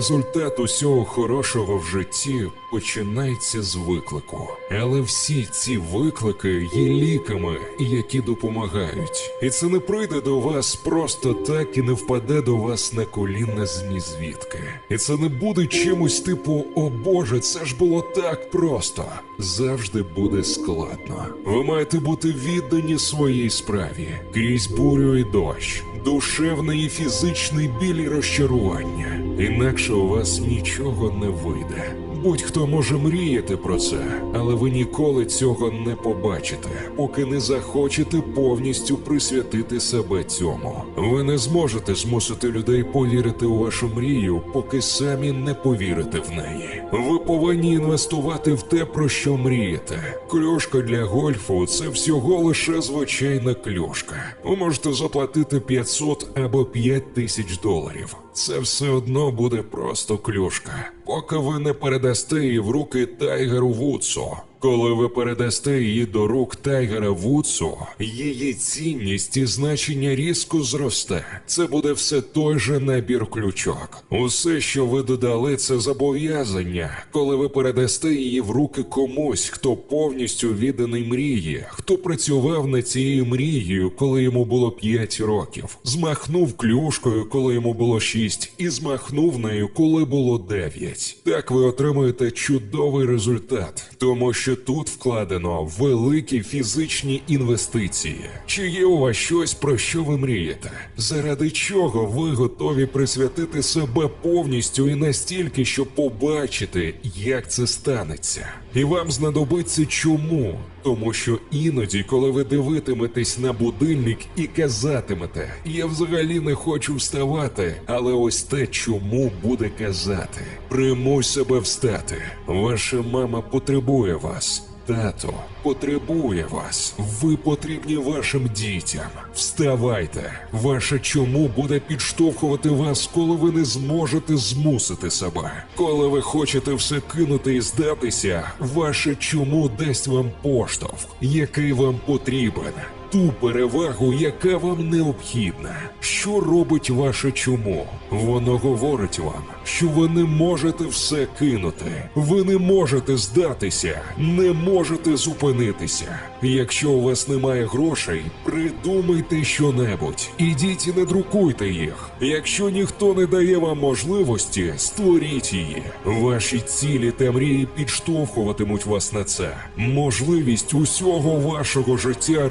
Результат усього хорошого в житті починається з виклику. Але всі ці виклики є ліками, які допомагають. І це не прийде до вас просто так і не впаде до вас на коліна з звідки. І це не буде чимось типу О Боже, це ж було так просто. Завжди буде складно. Ви маєте бути віддані своїй справі крізь бурю і дощ, душевний і фізичний біль і розчарування. Інакше у вас нічого не вийде. Будь-хто може мріяти про це, але ви ніколи цього не побачите, поки не захочете повністю присвятити себе цьому. Ви не зможете змусити людей повірити у вашу мрію, поки самі не повірите в неї. Ви повинні інвестувати в те, про що мрієте. Клюшка для гольфу це всього лише звичайна клюшка. Ви можете заплатити 500 або 5 тисяч доларів. Це все одно буде просто клюшка, поки ви не передасте її в руки Тайгеру Вудсу. Коли ви передасте її до рук Тайгера Вудсу, її цінність і значення різко зросте. Це буде все той же набір ключок. Усе, що ви додали, це зобов'язання, коли ви передасте її в руки комусь, хто повністю відданий мрії, хто працював над цією мрією, коли йому було 5 років, змахнув клюшкою, коли йому було 6, і змахнув нею, коли було 9. Так ви отримуєте чудовий результат, тому що тут вкладено великі фізичні інвестиції. Чи є у вас щось, про що ви мрієте? Заради чого ви готові присвятити себе повністю і настільки, щоб побачити, як це станеться? І вам знадобиться чому? Тому що іноді, коли ви дивитиметесь на будильник і казатимете, я взагалі не хочу вставати, але ось те, чому буде казати. Примусь себе встати. Ваша мама потребує вас. Тато потребує вас. Ви потрібні вашим дітям. Вставайте. Ваше чому буде підштовхувати вас, коли ви не зможете змусити себе. Коли ви хочете все кинути і здатися, ваше чому дасть вам поштовх, який вам потрібен. Ту перевагу, яка вам необхідна. Що робить ваше чому? Воно говорить вам, що ви не можете все кинути, ви не можете здатися, не можете зупинитися. Якщо у вас немає грошей, придумайте щонебудь, ідіть і не друкуйте їх. Якщо ніхто не дає вам можливості, створіть її. Ваші цілі та мрії підштовхуватимуть вас на це. Можливість усього вашого життя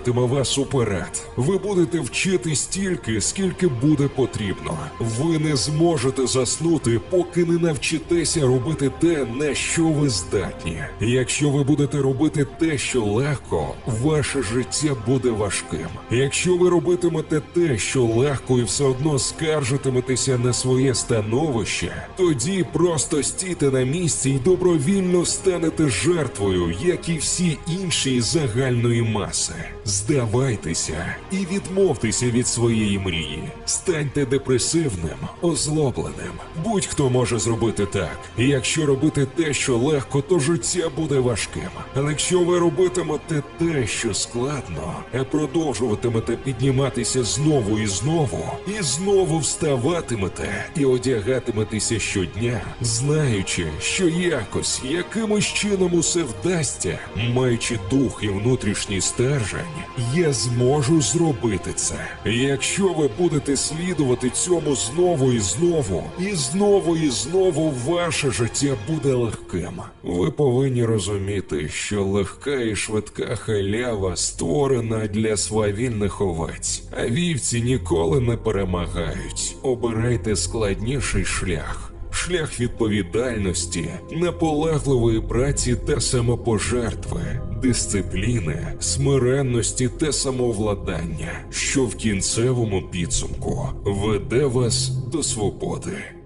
рухатиме вас уперед. Ви будете вчити стільки, скільки буде потрібно. Ви не зможете заснути, поки не навчитеся робити те, на що ви здатні. Якщо ви будете робити те, що легко, ваше життя буде важким. Якщо ви робитимете те, що легко, і все одно скаржитиметеся на своє становище, тоді просто стійте на місці і добровільно станете жертвою, як і всі інші загальної маси. Здавайтеся і відмовтеся від своєї мрії. Станьте депресивним, озлобленим. Будь-хто може зробити так. І якщо робити те, що легко, то життя буде важким. Але якщо ви робитимете те, що складно, а продовжуватимете підніматися знову і знову, і знову вставатимете і одягатиметеся щодня, знаючи, що якось якимось чином усе вдасться, маючи дух і внутрішній стержень, я зможу зробити це. Якщо ви будете слідувати цьому знову і знову, і знову і знову ваше життя буде легким. Ви повинні розуміти, що легка і швидка халява створена для свавільних овець, а вівці ніколи не перемагають. Обирайте складніший шлях. Шлях відповідальності, наполегливої праці та самопожертви, дисципліни, смиренності та самовладання, що в кінцевому підсумку веде вас до свободи.